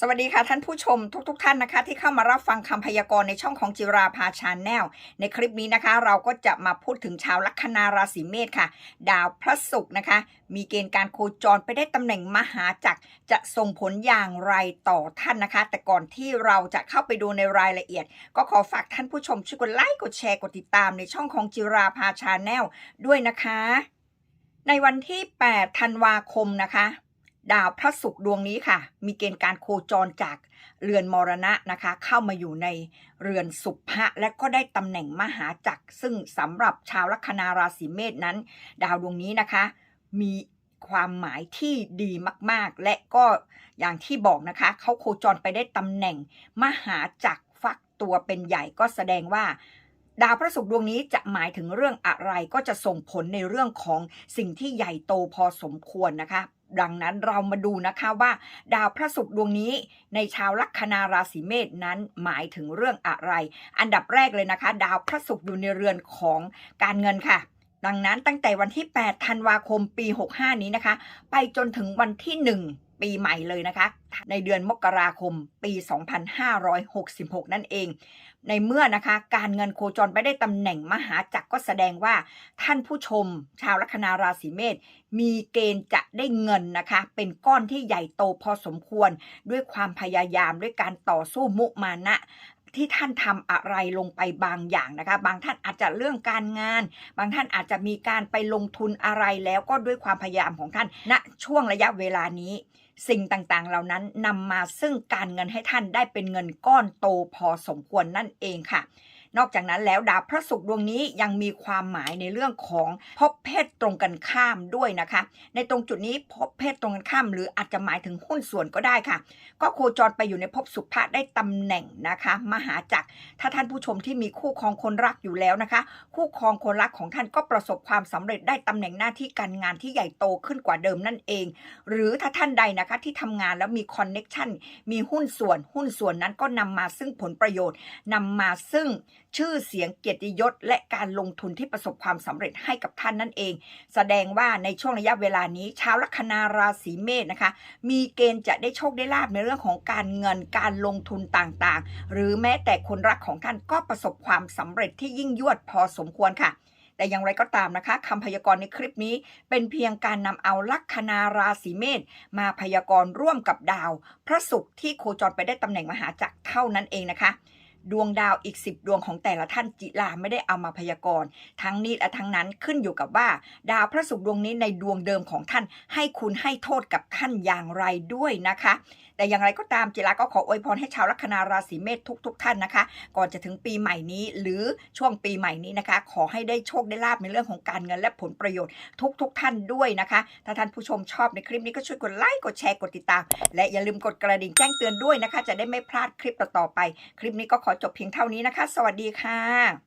สวัสดีค่ะท่านผู้ชมทุกๆทท่านนะคะ ที่เข้ามารับฟังคำพยากรณ์ในช่องของจิราภาชาแนลในคลิปนี้นะคะ เราก็จะมาพูดถึงชาวลัคนาราศีเมษค่ะ ดาวพระศุกร์นะคะ มีเกณฑ์การโคจรไปได้ตำแหน่งมหาจักรจะส่งผลอย่างไรต่อท่านนะคะ แต่ก่อนที่เราจะเข้าไปดูในรายละเอียด ก็ขอฝากท่านผู้ชมช่วยกดไลค์กดแชร์กดติดตามในช่องของจิราภาชาแนลด้วยนะคะ ในวันที่ 8 ธันวาคมนะคะ ดาวพระศุกร์ดวงนี้ค่ะ มีเกณฑ์การโคจรจากเรือนมรณะนะคะ เข้ามาอยู่ในเรือนสุภะและก็ได้ตำแหน่งมหาจักร ซึ่งสำหรับชาวลัคนาราศีเมษนั้น ดาวดวงนี้นะคะ มีความหมายที่ดีมากๆ และก็อย่างที่บอกนะคะ เขาโคจรไปได้ตำแหน่งมหาจักรฟักตัวเป็นใหญ่ก็แสดงว่าดาวพระศุกร์ดวงนี้จะหมายถึงเรื่องอะไรก็จะส่งผลในเรื่องของสิ่งที่ใหญ่โตพอสมควรนะคะ ดังนั้นเรามาดูนะคะว่า ดาวพระศุกร์ดวงนี้ ในชาวลัคนาราศีเมษนั้นหมายถึงเรื่องอะไร อันดับแรกเลยนะคะ ดาวพระศุกร์อยู่ในเรือนของการเงินค่ะ ดังนั้นตั้งแต่วันที่ 8 ธันวาคมปี 65 นี้นะคะ ไปจนถึงวันที่ 1 ปีใหม่เลยนะคะ ในเดือนมกราคมปี 2566 นั่นเอง ในเมื่อนะคะ การเงินโคจรไปได้ตำแหน่งมหาจักรก็แสดงว่า ท่านผู้ชม ชาวลัคนาราศีเมษมีเกณฑ์จะได้เงินนะคะ เป็นก้อนที่ใหญ่โตพอสมควรด้วยความพยายามด้วยการต่อสู้มุมานะ ที่ท่านทำอะไรลงไปบางอย่างนะคะ บางท่านอาจจะเรื่องการงาน บางท่านอาจจะมีการไปลงทุนอะไรแล้วก็ด้วยความพยายามของท่านณช่วงระยะเวลานี้ สิ่งต่างๆ เหล่านั้นนำมาซึ่งการเงินให้ท่านได้เป็นเงินก้อนโตพอสมควรนั่นเองค่ะ นอกจากนั้นแล้วดาวพระศุกร์ดวงนี้ยังมีความหมายในเรื่องของพบเพศตรงกันข้ามด้วยนะคะ ในตรงจุดนี้พบเพศตรงกันข้าม หรืออาจจะหมายถึงหุ้นส่วนก็ได้ค่ะ ก็โคจรไปอยู่ในภพสุภะได้ตำแหน่งนะคะ มหาจักรถ้าท่านผู้ชมที่มีคู่ครองคนรักอยู่แล้วนะคะ คู่ครองคนรักของท่านก็ประสบความสำเร็จได้ตำแหน่งหน้าที่การงานที่ใหญ่โตขึ้นกว่าเดิมนั่นเอง หรือถ้าท่านใดนะคะที่ทำงานแล้วมีคอนเน็กชันมีหุ้นส่วน หุ้นส่วนนั้นก็นำมาซึ่งผลประโยชน์นำมาซึ่ง ชื่อเสียงเกียรติยศ และการลงทุนที่ประสบความสำเร็จให้กับท่านนั่นเอง แสดงว่าในช่วงระยะเวลานี้ ชาวลัคนาราศีเมษนะคะ มีเกณฑ์จะได้โชคได้ลาบในเรื่องของการเงินการลงทุนต่างๆ หรือแม้แต่คนรักของท่านก็ประสบความสำเร็จที่ยิ่งยวดพอสมควรค่ะแต่อย่างไรก็ตามนะคะคำพยากรณ์ในคลิปนี้ เป็นเพียงการนำเอาลัคนาราศีเมษมาพยากรณ์ร่วมกับดาว พระศุกร์ที่โคจรไปได้ตำแหน่งมหาจักรเท่านั้นเองนะคะ ดวงดาวอีก 10 ดวงของแต่ละท่านจิลาไม่ได้เอามาพยากรณ์ทั้งนี้และทั้งนั้นขึ้นอยู่กับว่า ดาวพระศุกร์ดวงนี้ในดวงเดิมของท่าน ให้คุณให้โทษกับท่านอย่างไรด้วยนะคะ แต่อย่างไรก็ตามจิราก็ขออวยพรให้ชาวลัคนาราศีเมษทุกๆท่านนะคะ ก่อนจะถึงปีใหม่นี้ หรือช่วงปีใหม่นี้นะคะ ขอให้ได้โชคได้ลาบในเรื่องของการเงินและผลประโยชน์ทุกๆท่านด้วยนะคะ ถ้าท่านผู้ชมชอบในคลิปนี้ก็ช่วยกดไลค์กดแชร์กดติดตาม และอย่าลืมกดกระดิ่งแจ้งเตือนด้วยนะคะ จะได้ไม่พลาดคลิปต่อๆไป คลิปนี้ก็ขอขอจบเพียงเท่านี้นะคะ สวัสดีค่ะ